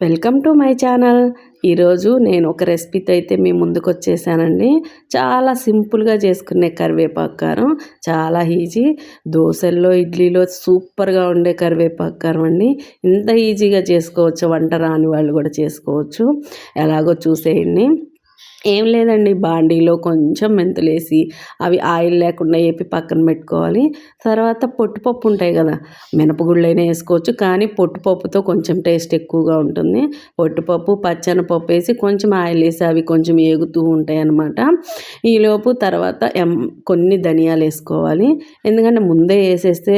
Welcome to my channel. ఈరోజు నేను ఒక రెసిపీతో అయితే మీ ముందుకు వచ్చేసానండి. చాలా సింపుల్గా చేసుకునే కరివేపాకు కారం. చాలా ఈజీ. దోశల్లో ఇడ్లీలో సూపర్గా ఉండే కరివేపాకు కారం అండి. ఇంత ఈజీగా చేసుకోవచ్చు. వంట రాని వాళ్ళు కూడా చేసుకోవచ్చు. ఎలాగో చూసేయండి. ఏం లేదండి బాండీలో కొంచెం మెంతులేసి అవి ఆయిల్ లేకుండా వేపి పక్కన పెట్టుకోవాలి. తర్వాత పొట్టుపప్పు ఉంటాయి కదా మినపగుళ్ళైనా వేసుకోవచ్చు కానీ పొట్టుపప్పుతో కొంచెం టేస్ట్ ఎక్కువగా ఉంటుంది. పొట్టుపప్పు పచ్చనపప్పు వేసి కొంచెం ఆయిల్ వేసి అవి కొంచెం ఏగుతూ ఉంటాయి అన్నమాట. ఈలోపు తర్వాత ఎం కొన్ని ధనియాలు వేసుకోవాలి. ఎందుకంటే ముందే వేసేస్తే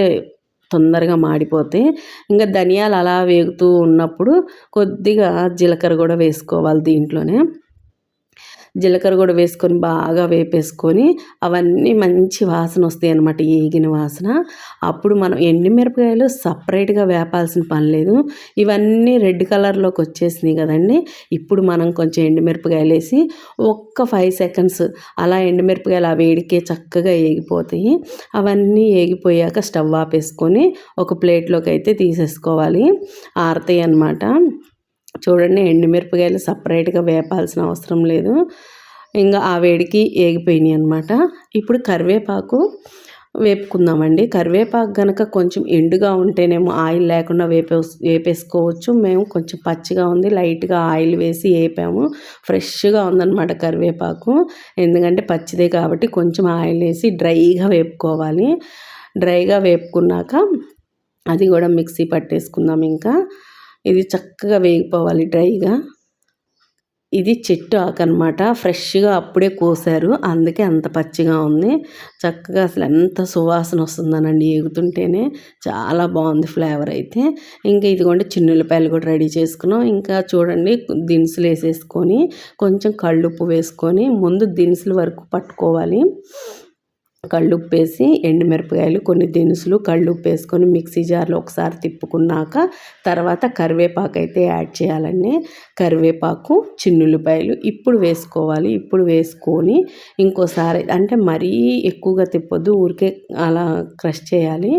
తొందరగా మాడిపోతాయి ఇంకా ధనియాలు అలా వేగుతూ ఉన్నప్పుడు కొద్దిగా జీలకర్ర కూడా వేసుకోవాలి దీంట్లోనే. జీలకర్ర కూడా వేసుకొని బాగా వేపేసుకొని అవన్నీ మంచి వాసన వస్తాయి అనమాట ఏగిన వాసన. అప్పుడు మనం ఎండుమిరపకాయలు సపరేట్గా వేపాల్సిన పని లేదు. ఇవన్నీ రెడ్ కలర్లోకి వచ్చేసినాయి కదండి. ఇప్పుడు మనం కొంచెం ఎండుమిరపకాయలు వేసి ఒక్క ఫైవ్ సెకండ్స్ అలా ఎండుమిరపకాయలు ఆ వేడికే చక్కగా ఏగిపోతాయి. అవన్నీ ఏగిపోయాక స్టవ్ ఆపేసుకొని ఒక ప్లేట్లోకి అయితే తీసేసుకోవాలి. ఆరతాయి అనమాట చూడండి ఎండుమిరపకాయలు సపరేట్గా వేపాల్సిన అవసరం లేదు. ఇంకా ఆ వేడికి ఏగిపోయినాయి అనమాట ఇప్పుడు కరివేపాకు వేపుకుందామండి. కరివేపాకు కనుక కొంచెం ఎండుగా ఉంటేనేమో ఆయిల్ లేకుండా వేపే వేపేసుకోవచ్చు. మేము కొంచెం పచ్చిగా ఉంది లైట్గా ఆయిల్ వేసి వేపాము. ఫ్రెష్గా ఉందన్నమాట కరివేపాకు. ఎందుకంటే పచ్చిదే కాబట్టి కొంచెం ఆయిల్ వేసి డ్రైగా వేపుకోవాలి. డ్రైగా వేపుకున్నాక అది కూడా మిక్సీ పట్టేసుకుందాం ఇంకా. ఇది చక్కగా వేగిపోవాలి డ్రైగా. ఇది చెట్టు ఆకు అనమాట ఫ్రెష్గా అప్పుడే కోసారు. అందుకే అంత పచ్చిగా ఉంది. చక్కగా అసలు ఎంత సువాసన వస్తుందనండి ఎగుతుంటేనే. చాలా బాగుంది ఫ్లేవర్ అయితే. ఇంకా ఇదిగోండి చిన్నులపాయలు కూడా రెడీ చేసుకున్నాం. ఇంకా చూడండి దినుసులు వేసేసుకొని కొంచెం కళ్ళుప్పు వేసుకొని ముందు దినుసుల వరకు పట్టుకోవాలి. కళ్ళుప్పేసి ఎండుమిరపకాయలు కొన్ని దినుసులు కళ్ళుప్పు వేసుకొని మిక్సీ జార్లో ఒకసారి తిప్పుకున్నాక తర్వాత కరివేపాకు అయితే యాడ్ చేయాలండి. కరివేపాకు చిన్నులపాయలు ఇప్పుడు వేసుకోవాలి. ఇప్పుడు వేసుకొని ఇంకోసారి అంటే మరీ ఎక్కువగా తిప్పొద్దు ఊరికే అలా క్రష్ చేయాలి.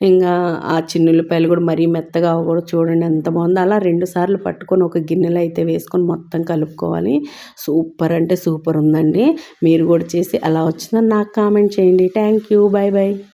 ఇంకా ఆ చిన్నులపాయలు కూడా మరీ మెత్తగా కూడా చూడండి ఎంత బాగుందో. అలా రెండు సార్లు పట్టుకొని ఒక గిన్నెలో అయితే వేసుకొని మొత్తం కలుపుకోవాలి. సూపర్ అంటే సూపర్ ఉందండి. మీరు కూడా చేసి అలా వచ్చిందని నాకు కామెంట్ చేయండి. Thank you bye bye